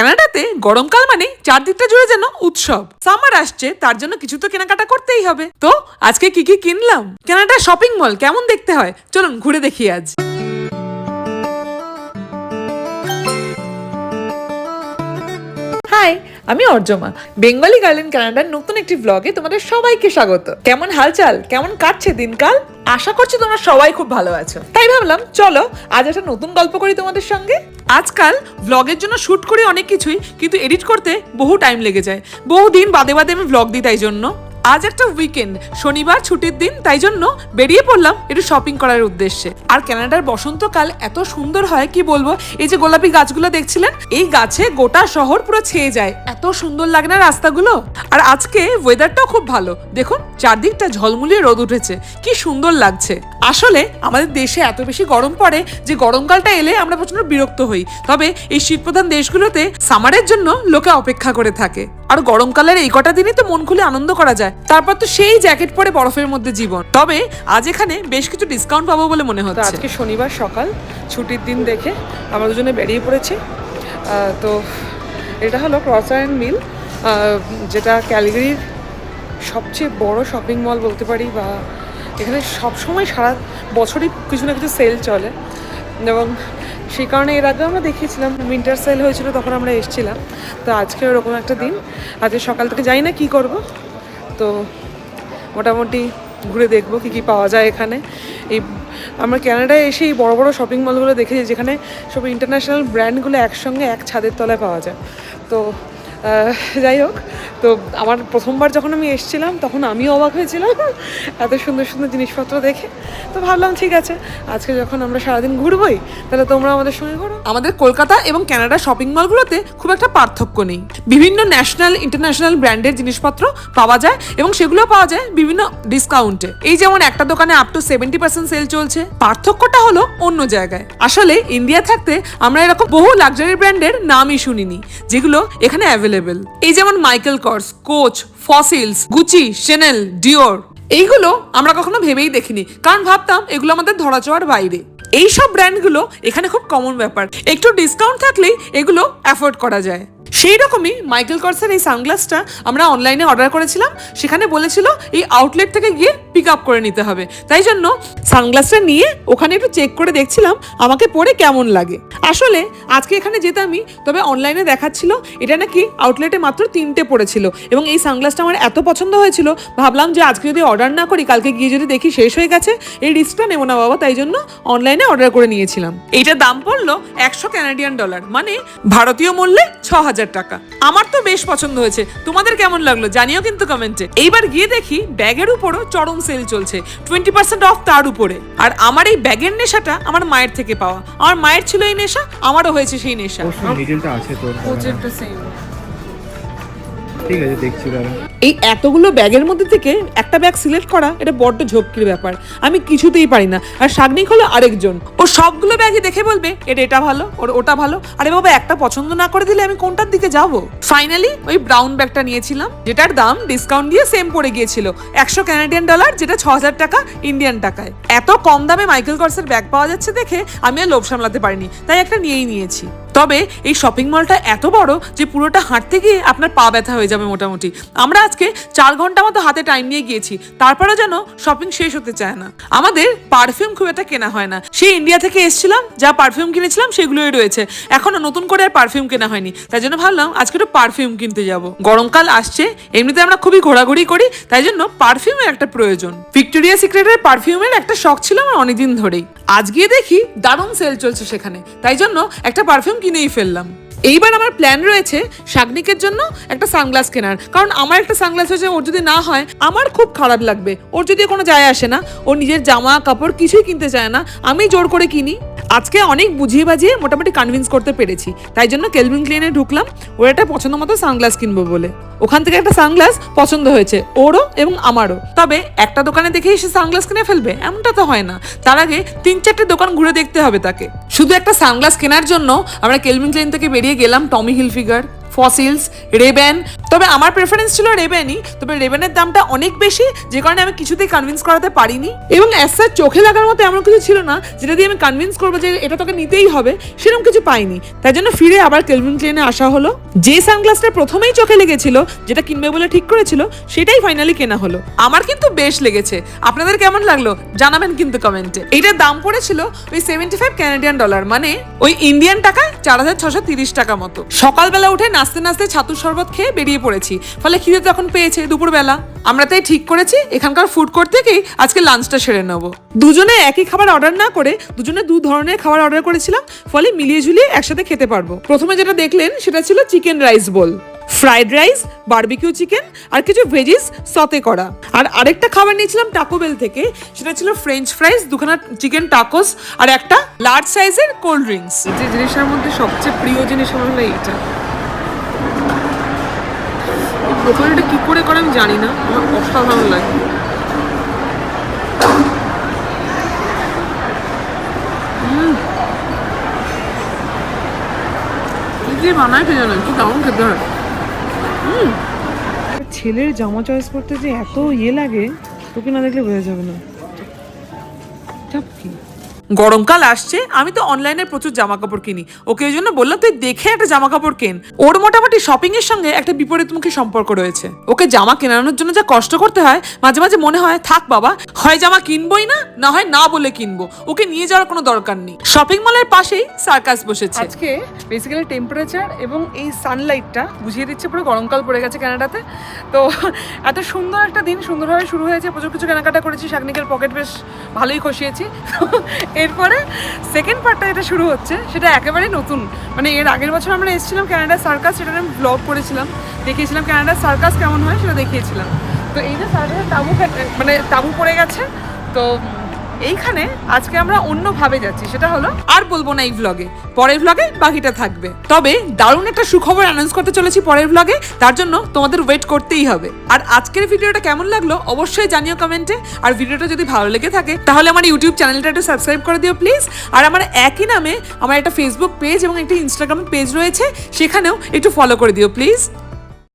কানাডাতে গরমকাল মানে চারদিকটা জুড়ে যেন উৎসব। সামার আসছে, তার জন্য কিছু তো কেনাকাটা করতেই হবে। তো, আজকে কি কি কিনলাম? কানাডা শপিং মল কেমন দেখতে হয়? চলুন ঘুরে দেখি আজ। আমি অর্জমা। বেঙ্গলি গার্লেন কানাডার নতুন একটি ব্লগে তোমাদের সবাইকে স্বাগত। কেমন হালচাল? কেমন কাটছে দিনকাল? আশা করছি তোমরা সবাই খুব ভালো আছো। তাই ভাবলাম, চলো, আজ একটা নতুন গল্প করি তোমাদের সঙ্গে। আজকাল ব্লগের জন্য শ্যুট করি অনেক কিছুই, কিন্তু এডিট করতে বহু টাইম লেগে যায়। বহু দিন বাদে বাদে আমি ব্লগ দিই তাই জন্য। আজ একটা উইকেন্ড শনিবার ছুটির দিন, তাই জন্য বেরিয়ে পড়লাম একটু শপিং করার উদ্দেশ্যে। আর কানাডার বসন্তকাল এত সুন্দর হয়, কি বলব? এই যে গোলাপি গাছগুলো দেখছিলেন, এই গাছে গোটা শহর পুরো ছেয়ে যায়। এত সুন্দর লাগে না রাস্তাগুলো? আর আজকে ওয়েদারটাও খুব ভালো। দেখুন, চারদিকটা ঝলমুলিয়ে রোদ উঠেছে। কি সুন্দর লাগছে। আসলে আমাদের দেশে এত বেশি গরম পড়ে যে গরমকালটা এলে আমরা প্রচণ্ড বিরক্ত হই। তবে এই শীতপ্রধান দেশগুলোতে সামারের জন্য লোকে অপেক্ষা করে থাকে। আর গরমকালের এই কটা দিনই তো মন খুলে আনন্দ করা যায়। তারপর তো সেই জ্যাকেট পরে বরফের মধ্যে জীবন। তবে আজ এখানে বেশ কিছু ডিসকাউন্ট পাবো বলে মনে হচ্ছে। আজকে শনিবার সকাল ছুটির দিন দেখে আমরা দুজনে বেরিয়ে পড়েছি। তো এটা হলো ক্রস অ্যান্ড মিল যেটা ক্যালগরির সবচেয়ে বড় শপিং মল বলতে পারি বা এখানে সবসময় সারা বছরই কিছু না কিছু সেল চলে। এবং সেই কারণে এর আগে আমরা দেখিয়েছিলাম উইন্টার সেল হয়েছিল তখন আমরা এসেছিলাম। তো আজকে ওরকম একটা দিন। আজকে সকাল থেকে জানি না কী করব। তো মোটামুটি ঘুরে দেখব কী কী পাওয়া যায় এখানে। এই আমরা ক্যানাডায় এসে এই বড়ো বড়ো শপিং মলগুলো দেখেছি যেখানে সব ইন্টারন্যাশনাল ব্র্যান্ডগুলো একসঙ্গে এক ছাদের তলায় পাওয়া যায়। তো যাই হোক, তো আমার প্রথমবার যখন আমি এসেছিলাম, তখন আমিও অবাক হয়েছিলাম। এত সুন্দর সুন্দর জিনিসপত্র দেখে। তো ভাবলাম, ঠিক আছে, আজকে যখন আমরা সারাদিন ঘুরবোই, তাহলে তোমরা আমাদের সঙ্গে ঘুরো। আমাদের কলকাতা এবং কানাডা শপিং মলগুলোতে খুব একটা পার্থক্য নেই। বিভিন্ন ন্যাশনাল, ইন্টারন্যাশনাল ব্র্যান্ডের জিনিসপত্র পাওয়া যায় এবং সেগুলো পাওয়া যায় বিভিন্ন ডিসকাউন্টে। এই যেমন একটা দোকানে up to seventy percent sale চলছে। পার্থক্যটা হলো অন্য জায়গায়। আসলে ইন্ডিয়া থাকতে আমরা এরকম বহু লাক্সারি ব্র্যান্ডের নামই শুনিনি, যেগুলো এখানে অ্যাভেলেবেল এই যেমন Michael Kors Coach Fossils Gucci Chanel Dior এইগুলো আমরা কখনো ভেবেই দেখিনি। কারণ ভাবতাম এগুলো আমাদের ধরা ধরাছোঁয়ার বাইরে। এই সব ব্র্যান্ডগুলো এখানে খুব কমন ব্যাপার। একটু ডিসকাউন্ট থাকলেই এগুলো অ্যাফোর্ড করা যায়। সেই রকমই মাইকেল কর্সের এই সানগ্লাসটা আমরা অনলাইনে অর্ডার করেছিলাম। সেখানে বলেছিল এই আউটলেট থেকে গিয়ে পিক আপ করে নিতে হবে। তাই জন্য সানগ্লাসটা নিয়ে ওখানে একটু চেক করে দেখছিলাম, আমাকে পরে কেমন লাগে। আসলে আজকে এখানে যেতামই তবে অনলাইনে দেখাচ্ছিল, এটা নাকি আউটলেটে মাত্র তিনটে পড়েছিল এবং এই সানগ্লাসটা আমার এত পছন্দ হয়েছিল, ভাবলাম যে আজকে যদি অর্ডার না করি, কালকে গিয়ে যদি দেখি শেষ হয়ে গেছে, এই রিস্কটা নেব না বাবা, তাই জন্য অনলাইনে অর্ডার করে নিয়েছিলাম। এইটার দাম পড়ল একশো ক্যানাডিয়ান ডলার মানে ভারতীয় মূল্যে ছ হাজার টাকা। আমার তো বেশ পছন্দ হয়েছে, তোমাদের কেমন লাগল জানিও কিন্তু কমেন্টে এইবার গিয়ে দেখি ব্যাগের উপরও চরম সেল চলছে টোয়েন্টি পার্সেন্ট অফ তার উপরে। আর আমার এই ব্যাগের নেশাটা আমার মায়ের থেকে পাওয়া। আমার মায়ের ছিল এই নেশা আমারও হয়েছে সেই নেশা। আছে তোর। ঠিক আছে, দেখছি দাঁড়া। এই এতগুলো ব্যাগের মধ্যে থেকে একটা ব্যাগ সিলেক্ট করা, এটা বড্ড ঝক্কির ব্যাপার। আমি কিছুতেই পারি না। আর সাগনিক হলো আরেকজন। ও সবগুলো ব্যাগই দেখে বলবে, এটা এটা ভালো, ওর, ওটা ভালো। আরে বাবা, একটা পছন্দ না করে দিলে আমি কোনটার দিকে যাব? ফাইনালি ওই ব্রাউন ব্যাগটা নিয়েছিলাম, যেটার দাম ডিসকাউন্ট দিয়ে সেম পড়ে গিয়েছিল। একশো ক্যানাডিয়ান ডলার যেটা ছ হাজার টাকা ইন্ডিয়ান টাকায়। এত কম দামে মাইকেল কর্সের ব্যাগ পাওয়া যাচ্ছে দেখে আমি আর লোভ সামলাতে পারিনি, তাই একটা নিয়েই নিয়েছি। তবে এই শপিং মলটা এত বড় যে পুরোটা হাঁটতে গিয়ে আপনার পা ব্যথা হয়ে যাবে মোটামুটি। আমরা আজকে চার ঘণ্টা মতো হাতে টাইম নিয়ে গিয়েছি তারপরে যেন শপিং শেষ হতে চায় না। আমাদের পারফিউম খুব একটা কেনা হয় না। সেই ইন্ডিয়া থেকে এসেছিলাম, যা পারফিউম কিনেছিলাম সেগুলোই রয়েছে। এখনও নতুন করে আর পারফিউম কেনা হয়নি। তাই জন্য ভাবলাম আজকে একটু পারফিউম কিনতে যাব। গরমকাল আসছে, এমনিতে আমরা খুবই ঘোরাঘুরি করি, তাই জন্য পারফিউমের একটা প্রয়োজন। ভিক্টোরিয়া সিক্রেটের পারফিউমের একটা শখ ছিল আমার অনেকদিন ধরেই। আজ গিয়ে দেখি দারুণ সেল চলছে সেখানে। তাই জন্য একটা পারফিউম কিনেই ফেললাম। এইবার আমার প্ল্যান রয়েছে শাগনিকের জন্য একটা সানগ্লাস কেনার। কারণ আমার একটা সানগ্লাস হয়েছে, ওর যদি না হয়, আমার খুব খারাপ লাগবে। ওর যদি কোনো যায় আসে না, ও নিজের জামা কাপড় কিছুই কিনতে চায় না, আমি জোর করে কিনি। আজকে অনেক বুঝিয়ে বাজিয়ে মোটামুটি কনভিন্স করতে পেরেছি। তাই জন্য কেলভিন ক্লিনে ঢুকলাম, ওর একটা পছন্দ মতো সানগ্লাস কিনবো বলে। ওখান থেকে একটা সানগ্লাস পছন্দ হয়েছে, ওরও এবং আমারও। তবে একটা দোকানে দেখেই সে সানগ্লাস কিনে ফেলবে, এমনটা তো হয় না। তার আগে তিন চারটে দোকান ঘুরে দেখতে হবে তাকে। শুধু একটা সানগ্লাস কেনার জন্য আমরা কেলভিন ক্লিন থেকে বেরিয়ে গেলাম টমি হিলফিগার ফসিলস রেবেন তবে আমার প্রেফারেন্স ছিল রেবেনই তবে রেবেনের দামটা অনেক বেশি, যে কারণে আমি কিছুতেই কনভিন্স করাতে পারিনি। এবং অ্যাজ সাচ চোখে লাগার মতো এমন কিছু ছিল না, যেটা দিয়ে আমি কনভিন্স করব যে এটা তোকে নিতেই হবে। সেরকম কিছু পাইনি। তাই জন্য ফিরে আবার কেলভিন ক্লেনে আসা হলো। যে সানগ্লাসটা প্রথমেই চোখে লেগেছিল, যেটা কিনবে বলে ঠিক করেছিল, সেটাই ফাইনালি কেনা হলো। আমার কিন্তু বেশ লেগেছে। আপনাদের কেমন লাগল? জানাবেন কিন্তু কমেন্টে এইটার দাম পড়েছিল ওই সেভেন্টি ফাইভ ক্যানাডিয়ান ডলার মানে ওই ইন্ডিয়ান টাকায় চার হাজার ছশো তিরিশ টাকা মতো। সকালবেলা উঠে নাচতে নাচতে ছাতুর শরবত খেয়ে বেরিয়ে পড়েছি। ফলে খিদে তখন পেয়েছে দুপুরবেলা। আমরা তাই ঠিক করেছি, এখানকার ফুড কোর্ট থেকেই আজকে লাঞ্চটা সেরে নেব। দুজনে একই খাবার অর্ডার না করে দুজনে দু ধরনের খাবার অর্ডার করেছিলাম, ফলে মিলিয়ে ঝুলিয়ে একসাথে খেতে পারব। প্রথমে যেটা দেখলেন, সেটা ছিল chicken rice bowl fried rice barbecue chicken আর কিছু ভেজিস সতে করা। আর আরেকটা খাবার নিয়েছিলাম টাকো বেল থেকে, সেটা ছিল ফ্রেঞ্চ ফ্রাইস দুখানা চিকেন টাকোস আর একটা লার্জ সাইজের কোল্ড ড্রিঙ্কস যে জিনিসটার মধ্যে সবচেয়ে প্রিয় জিনিস হলো এইটা। ব্রোকলিটা কি করে করে আমি জানি না, আমার অসাধারণ লাগে। দিয়ে বানায় খেতে ছেলের জামা চয়েস করতে যে এত ইয়ে লাগে, তোকে না দেখলে বোঝা যাবে না। গরমকাল আসছে, আমি তো অনলাইনে প্রচুর জামা কাপড় কিনি। ওকে ওই জন্য বললাম, তুই দেখে একটা জামা কাপড় কেন? ওর মোটামুটি শপিং এর সঙ্গে একটা বিপরীতমুখী সম্পর্ক রয়েছে। ওকে জামা কেনানোর জন্য যা কষ্ট করতে হয়, মাঝে মাঝে মনে হয়, থাক বাবা, হয় জামা কিনবোই না না হয় না বলে কিনবো। ওকে নিয়ে যাওয়ার কোনো দরকার নেই। শপিং মলের পাশেই সার্কাস বসেছে। আজকে বেসিক্যালি টেম্পারেচার এবং এই সানলাইটটা বুঝিয়ে দিচ্ছে পুরো গরমকাল পড়ে গেছে কানাডাতে তো এত সুন্দর একটা দিন সুন্দরভাবে শুরু হয়েছে। প্রচুর কিছু কেনাকাটা করেছি, শাকনিকের পকেট বেশ ভালোই খসিয়েছি। এরপরে সেকেন্ড পার্টটা যেটা শুরু হচ্ছে, সেটা একেবারে নতুন। মানে এর আগের বছর আমরা এসেছিলাম ক্যানাডা সার্কাস সেটা আমি ব্লগ করেছিলাম। দেখিয়েছিলাম ক্যানাডা সার্কাস কেমন হয়, সেটা দেখিয়েছিলাম। তো এই যে সার্কাসের তাবু মানে তাবু পড়ে গেছে, তো এইখানে আজকে আমরা অন্যভাবে যাচ্ছি, সেটা হলো আর বলব না এই ভ্লগে পরের ভ্লগে বাকিটা থাকবে। তবে দারুণ একটা সুখবর অ্যানাউন্স করতে চলেছি পরের ভ্লগে তার জন্য তোমাদের ওয়েট করতেই হবে। আর আজকের ভিডিওটা কেমন লাগল অবশ্যই জানিও কমেন্টে আর ভিডিওটা যদি ভালো লেগে থাকে, তাহলে আমার ইউটিউব চ্যানেলটা একটু সাবস্ক্রাইব করে দিও প্লিজ আর আমার একই নামে আমার একটা ফেসবুক পেজ এবং একটা ইনস্টাগ্রাম পেজ রয়েছে, সেখানেও একটু ফলো করে দিও প্লিজ